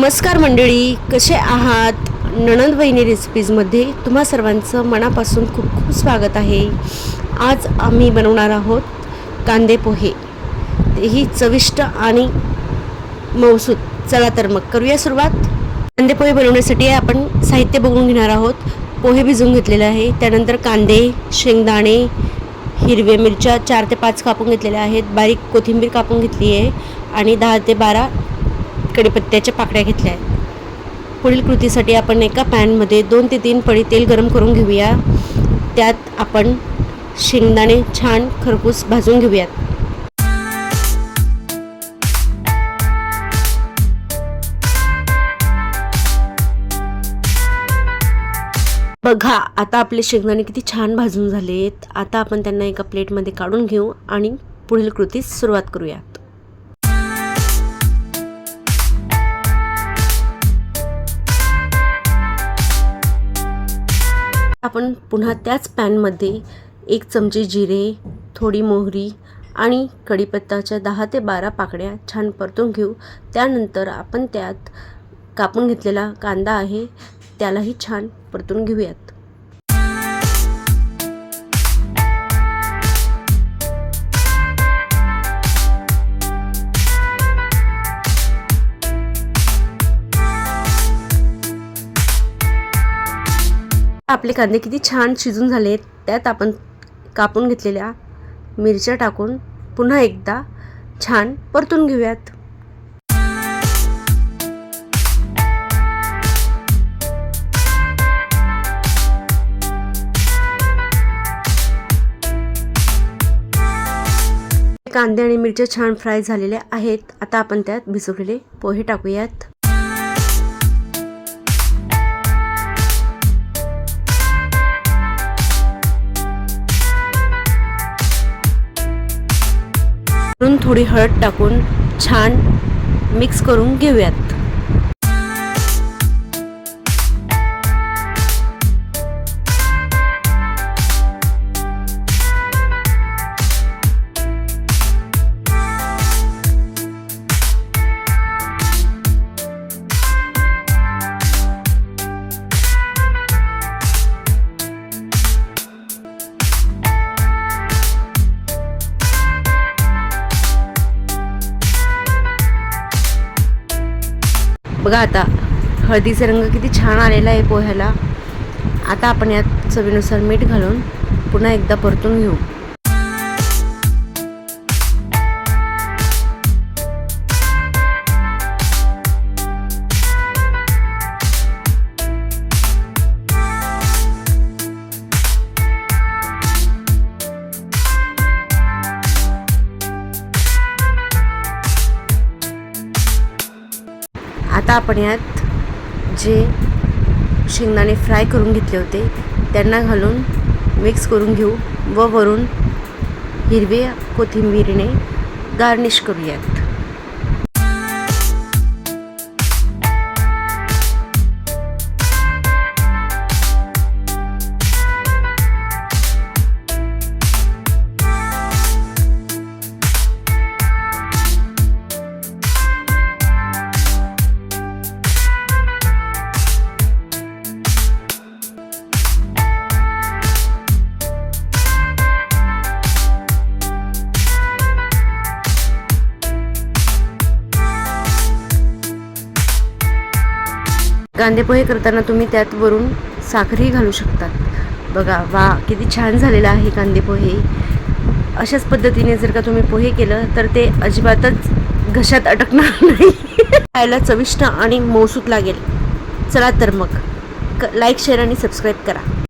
नमस्कार मंडळी कसे आहात? नणंद वहिनी रेसिपीजमध्ये तुम्हा सर्वांचं मनापासून खूप खूप स्वागत आहे. आज आम्ही बनवणार आहोत कांदे पोहे. तेही चविष्ट आणि मौसूद. चला तर मग करूया सुरुवात. कांदे पोहे बनवण्यासाठी आपण साहित्य बघून घेणार आहोत. पोहे भिजवून घेतलेले आहे. त्यानंतर कांदे शेंगदाणे हिरव्या मिरच्या चार ते पाच कापून घेतलेल्या आहेत. बारीक कोथिंबीर कापून घेतली आहे. आणि दहा ते बारा कडीपत्त्याच्या पाकळ्या घेतल्या आहेत. पुढील कृतीसाठी आपण एका पॅनमध्ये दोन ते तीन पळी तेल गरम करून घेऊया. त्यात आपण शेंगदाणे छान खरपूस भाजून घेऊयात. बघा आता आपले शेंगदाणे किती छान भाजून झालेत. आता आपण त्यांना एका प्लेटमध्ये काढून घेऊ आणि पुढील कृतीस सुरुवात करूया. आपण पुन्हा त्याच पॅनमध्ये एक चमचे जिरे थोडी मोहरी आणि कढीपत्ताच्या दहा ते बारा पाकड्या छान परतून घेऊ. त्यानंतर आपण त्यात कापून घेतलेला कांदा आहे त्यालाही छान परतून घेऊयात. आपले कांदे किती छान शिजून झाले त्यात आपण कापून घेतलेल्या मिरच्या टाकून पुन्हा एकदा छान परतून घेऊयात. कांदे आणि मिरच्या छान फ्राय झालेल्या आहेत. आता आपण त्यात भिजवलेले पोहे टाकूयात. म्हणून थोडी हळद टाकून छान मिक्स करून घेऊयात. बघा आता हळदीचा रंग किती छान आलेला आहे पोह्याला. आता आपण यात चवीनुसार मीठ घालून पुन्हा एकदा परतून घेऊ. आता आपण यात जे शेंगदाणे फ्राय करून घेतले होते त्यांना घालून मिक्स करून घेऊ व वरून हिरवे कोथिंबीरीने गार्निश करूयात. कांदे पोहे करताना तुम्ही त्यात वरून साखरही घालू शकतात. बघा वा किती छान झालेला आहे कांदे पोहे अशाच पद्धतीने जर का तुम्ही पोहे केलं तर ते अजिबातच घशात अटकणार नाही. खायला चविष्ट आणि मौसूत लागेल. चला तर मग. लाईक शेअर आणि सबस्क्राईब करा.